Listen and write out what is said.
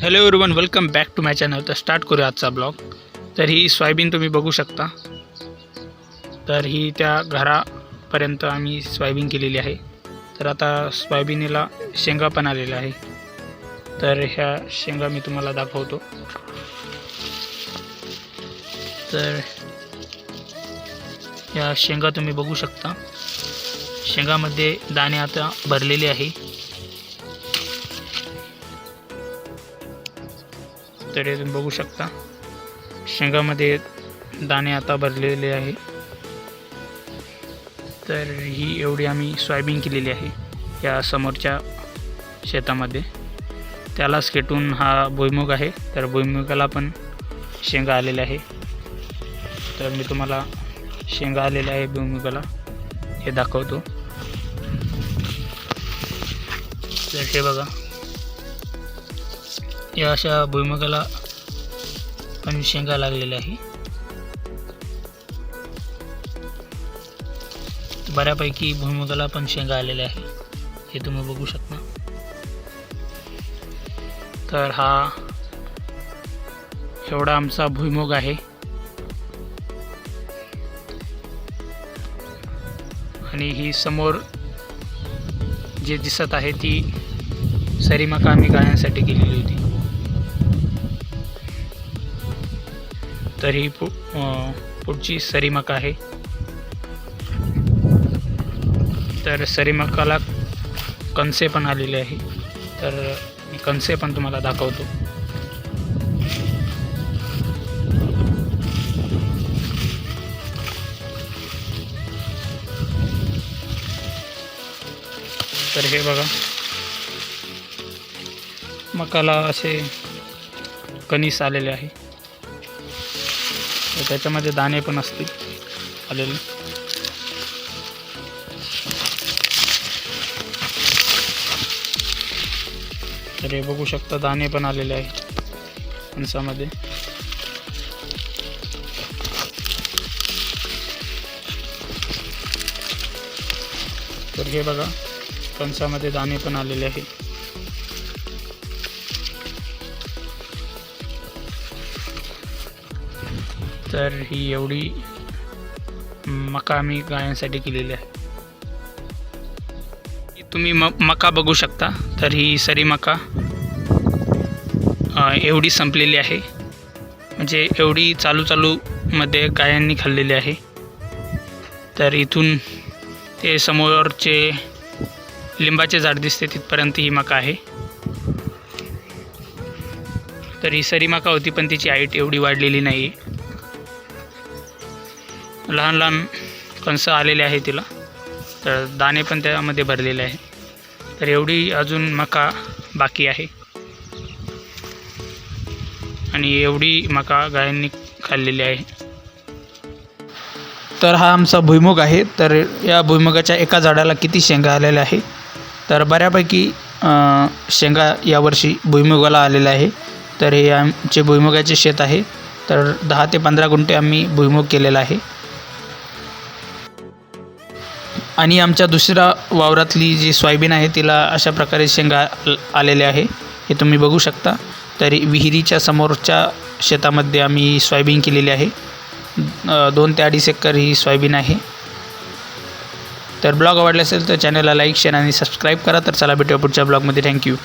Hello everyone welcome back to my channel तर start करूया आजचा ब्लॉग तर ही सोयाबीन तुम्ही बघू शकता. तर ही त्या घरापर्यंत आम्ही सोयाबीन केलेली आहे. तर आता सोयाबीनीला शेंगा पण आलेल्या आहे. तर ह्या शेंगा मी तुम्हाला दाखवतो. तर या शेंगा तुम्ही बघू शकता. शेंगामध्ये दाणे आता भरलेले आहे. तर तुम्ही बघू शकता. शेंगामध्ये दाणे आता भरलेले आहे. तर ही एवढी आम्ही सोयाबीन केलेली आहे या समोरच्या शेतामध्ये. त्यालाच खेटून हा भुईमुग आहे. तर भुईमुगाला पण शेंगा आलेल्या आहे. तर मी तुम्हाला शेंगा आलेल्या आहे भुईमुगाला. हे दाखवतो. तर हे बघा. या अशा भुईमुगाला पण शेंगा लागलेल्या आहे. बऱ्यापैकी भुईमुगाला पण शेंगा आलेल्या आहे. हे तुम्ही बघू शकता. तर हा एवढा आमचा भुईमुग आहे. आणि ही समोर जे दिसत आहे ती सरी मका आम्ही गाण्यासाठी केलेली होती. तर ही पु पुढची सरीमक आहे. तर सरीमकाला कणसे पण आलेले आहे. तर मी कणसे पण तुम्हाला दाखवतो. तर हे बघा. मकाला असे कणीस आलेले आहे. तर त्याच्यामध्ये दाणे पण असतील. आलेले. तर हे बघू शकता दाणे पण आलेले आहे फणसामध्ये तर हे बघा फणसामध्ये दाणे पण आलेले आहे तर ही एवढी मका आम्ही गायांसाठी केलेली आहे. तुम्ही म मका बघू शकता. तर ही सरी मका एवढी संपलेली आहे. म्हणजे एवढी चालू चालूमध्ये गायांनी खाल्लेली आहे. तर इथून ते समोरचे लिंबाचे झाड दिसते तिथपर्यंत ही मका आहे. तर ही सरी मका होती पण तिची हाईट एवढी वाढलेली नाही आहे लहान लहान कणसं आलेले आहे तिला. तर दाणे पण त्यामध्ये भरलेले आहे. तर एवढी अजून मका बाकी आहे. आणि एवढी मका गायांनी खाल्लेली आहे. तर हा आमचा भुईमुग आहे. तर या भुईमुगाच्या एका झाडाला किती शेंगा आलेल्या आहे? तर बऱ्यापैकी शेंगा यावर्षी भुईमुगाला आलेल्या आहे. तर हे आमचे भुईमुगाचे शेत आहे. तर दहा ते पंधरा गुंठे आम्ही भुईमुग केलेला आहे. आणि आमच्या दुसऱ्या वावरातली जी सोयाबीन आहे तिला अशा प्रकारे शेंगा आलेल्या आलेले आहे. हे तुम्ही बघू शकता. तरी विहिरीच्या समोरच्या शेतामध्ये आम्ही सोयाबीन केलेली आहे. दोन ते अडीच एकर ही सोयाबीन आहे. तर ब्लॉग आवडला असेल तर चॅनलला लाईक शेअर आणि सबस्क्राईब करा. तर चला भेटूया पुढच्या ब्लॉगमध्ये. थँक्यू.